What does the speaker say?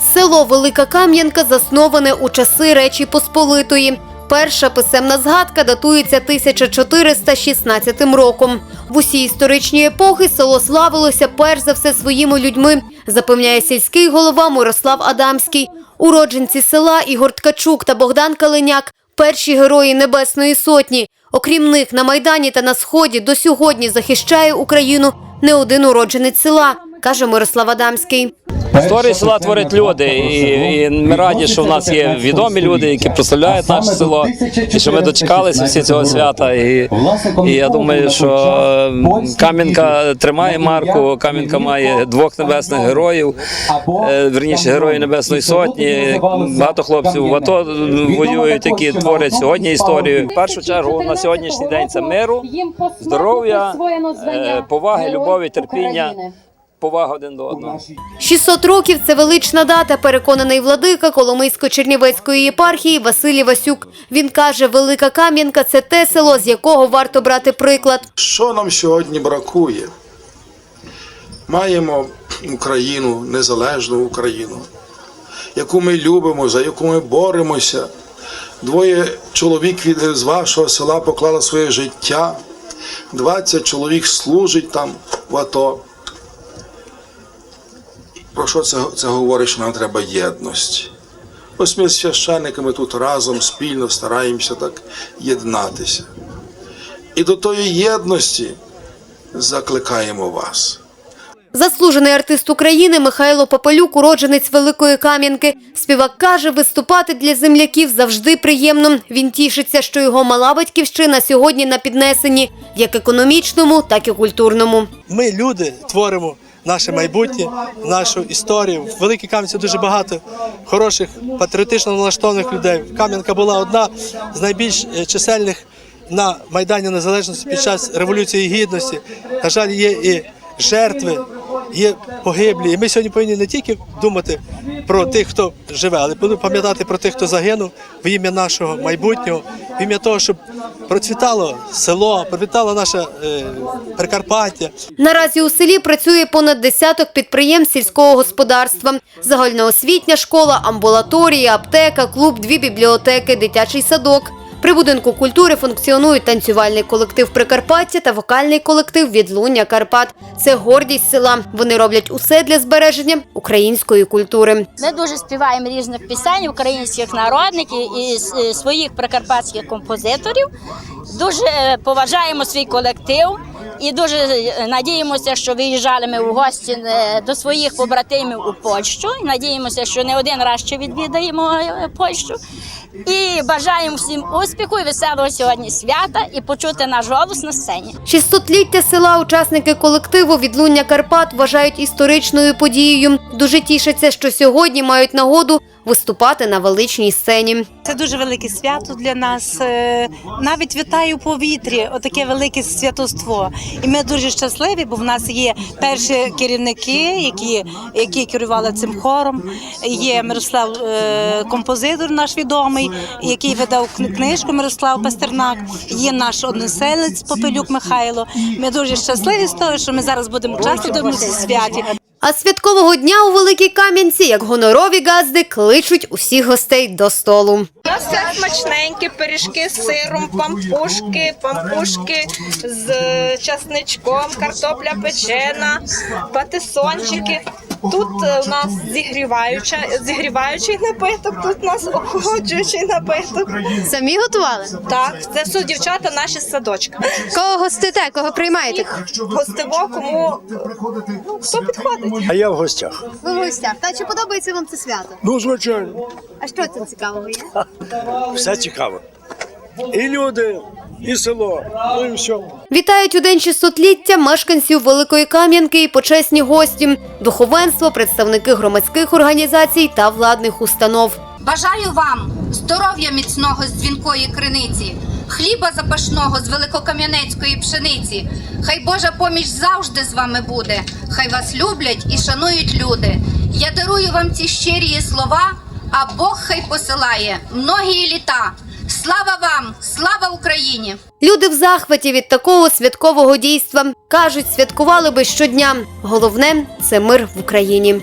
Село Велика Кам'янка засноване у часи Речі Посполитої. Перша писемна згадка датується 1416 роком. В усі історичні епохи село славилося перш за все своїми людьми, запевняє сільський голова Мирослав Адамський. Уродженці села Ігор Ткачук та Богдан Калиняк – перші герої Небесної Сотні. Окрім них, на Майдані та на Сході до сьогодні захищає Україну не один уродженець села, каже Мирослав Адамський. Історію села творять люди, і, і ми раді, що в нас є відомі люди, які прославляють наше село, і що ми дочекалися всі цього свята. І, і я думаю, що Кам'янка тримає марку. Кам'янка має двох небесних героїв, е, верніше героїв Небесної Сотні. Багато хлопців в АТО воюють, які творять сьогодні історію. В першу чергу на сьогоднішній день це миру, здоров'я, е, поваги, любові, терпіння. Повага один до одного. 600 років – це велична дата, переконаний владика Коломийсько-Чернівецької єпархії Василій Васюк. Він каже, Велика Кам'янка – це те село, з якого варто брати приклад. Що нам сьогодні бракує? Маємо Україну, незалежну Україну, яку ми любимо, за яку ми боремося. Двоє чоловік від з вашого села поклали своє життя, 20 чоловік служить там в АТО. Про що це, це говорить, що нам треба єдності? Ось ми з священниками тут разом спільно стараємося так єднатися. І до тої єдності закликаємо вас. Заслужений артист України Михайло Попелюк – уродженець Великої Кам'янки. Співак каже, виступати для земляків завжди приємно. Він тішиться, що його мала батьківщина сьогодні на піднесенні як економічному, так і культурному. Ми, люди, творимо наше майбутнє, нашу історію. В Великій Кам'янці дуже багато хороших, патріотично налаштованих людей. Кам'янка була одна з найбільш е, чисельних на Майдані Незалежності під час Революції Гідності. На жаль, є і жертви, є погиблі. І ми сьогодні повинні не тільки думати про тих, хто живе, але повинні пам'ятати про тих, хто загинув в ім'я нашого майбутнього, в ім'я того, щоб процвітало село, процвітало наше е, Прикарпаття. Наразі у селі працює понад десяток підприємств сільського господарства. Загальноосвітня школа, амбулаторія, аптека, клуб, дві бібліотеки, дитячий садок. При будинку культури функціонують танцювальний колектив Прикарпаття та вокальний колектив Відлуння Карпат. Це гордість села. Вони роблять усе для збереження української культури. Ми дуже співаємо різних пісень українських народників і своїх прикарпатських композиторів. Дуже е, поважаємо свій колектив і дуже е, надіємося, що виїжджали ми в гості е, до своїх побратимів у Польщу. Надіємося, що не один раз ще відвідаємо Польщу. І бажаємо всім успіху і веселого сьогодні свята і почути наш голос на сцені. 600-ліття села учасники колективу Відлуння Карпат вважають історичною подією. Дуже тішаться, що сьогодні мають нагоду виступати на величній сцені. Це дуже велике свято для нас. Е, Навіть вітаю повітрі, отаке велике святоство. І ми дуже щасливі, бо в нас є перші керівники, які, які керували цим хором. Є Мирослав е, композитор, наш відомий, який видав кни- книжку Мирослав Пастернак. Є наш односелець Попелюк Михайло. Ми дуже щасливі з того, що ми зараз будемо участвувати в цьому святі. А святкового дня у Великій Кам'янці, як гонорові газди, кличуть усіх гостей до столу. У нас все смачненькі пиріжки з сиром, пампушки, пампушки з часничком, картопля печена, патисончики. Тут е, у нас зігріваюча, зігріваючий напиток, тут у нас охолоджуючий напиток. Самі готували? Так, це все дівчата наші з садочка. Кого гостите, кого приймаєте? Гостево, кому ну, хто підходить. А я в гостях. Ви в гостях. Та чи подобається вам це свято? Ну, звичайно, А що це цікавого є? все цікаво. І люди, і село, ну і все. Вітають у день 600-ліття мешканців Великої Кам'янки і почесні гості, духовенство, представники громадських організацій та владних установ. Бажаю вам здоров'я міцного з дзвінкої криниці, хліба запашного з великокам'янецької пшениці. Хай Божа поміч завжди з вами буде. Хай вас люблять і шанують люди. Я дарую вам ці щирі слова, а Бог хай посилає многії літа. Слава вам, слава Україні! Люди в захваті від такого святкового дійства кажуть, святкували би щодня. Головне це мир в Україні.